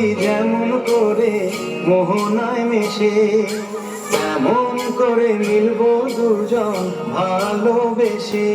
যদি যেমন করে মোহনায় মেশে তেমন করে মিলব দুজন ভালোবেসে।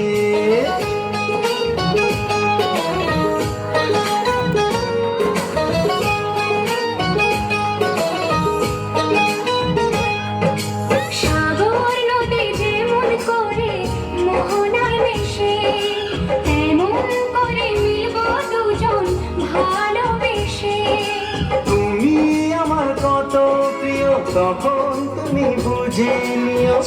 তখন তুমি বুঝে নিও?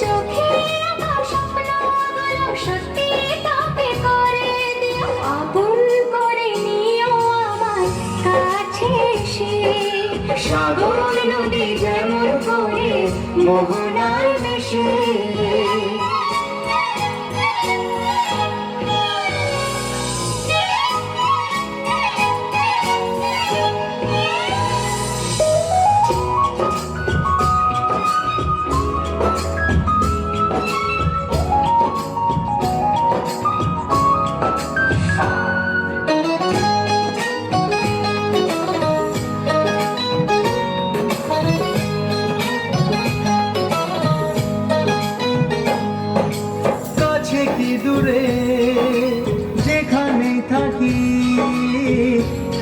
সাগর নদী যেমন করে মোহনায়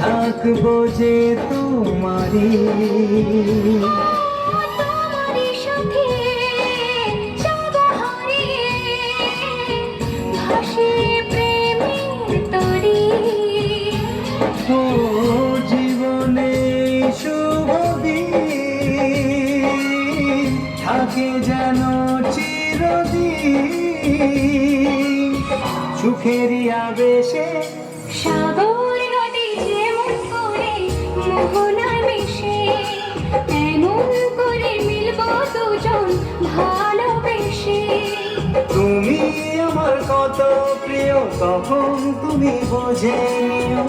থাকব যে তোমারি থাকে যেন চিরদিন। সুখেরই আবেশে সাগর কত প্রিয় তখন তুমি বোঝে নিও?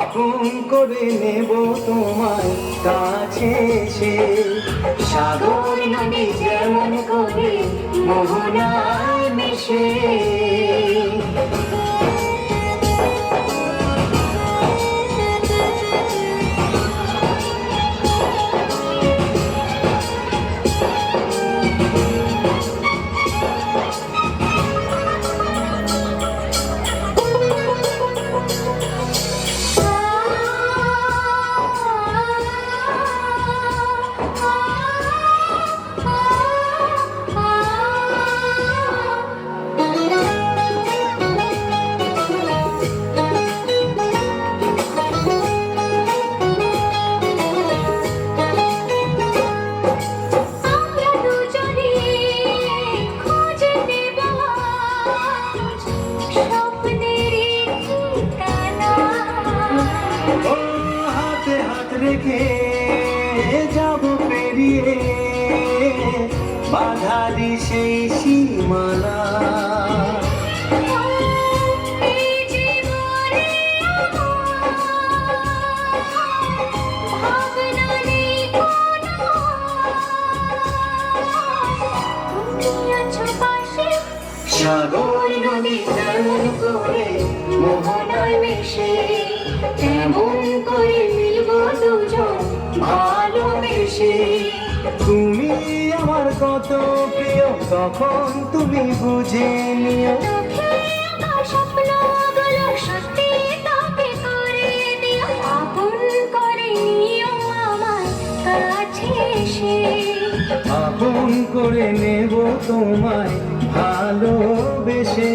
আপন করে নেব তোমায় কাছে এসে। সাগর নদী যেমন করে মোহনায় মিশে। বাধারি সেই সীমানা। সাগর নদী যেমন করে মোহনায় মিশে। তেমন করে মিলব দুজন ভালোবেসে? তুমি আমার কত প্রিয় তখন তুমি বুঝে নিও। আপন করে নেব তোমায় ভালোবেসে।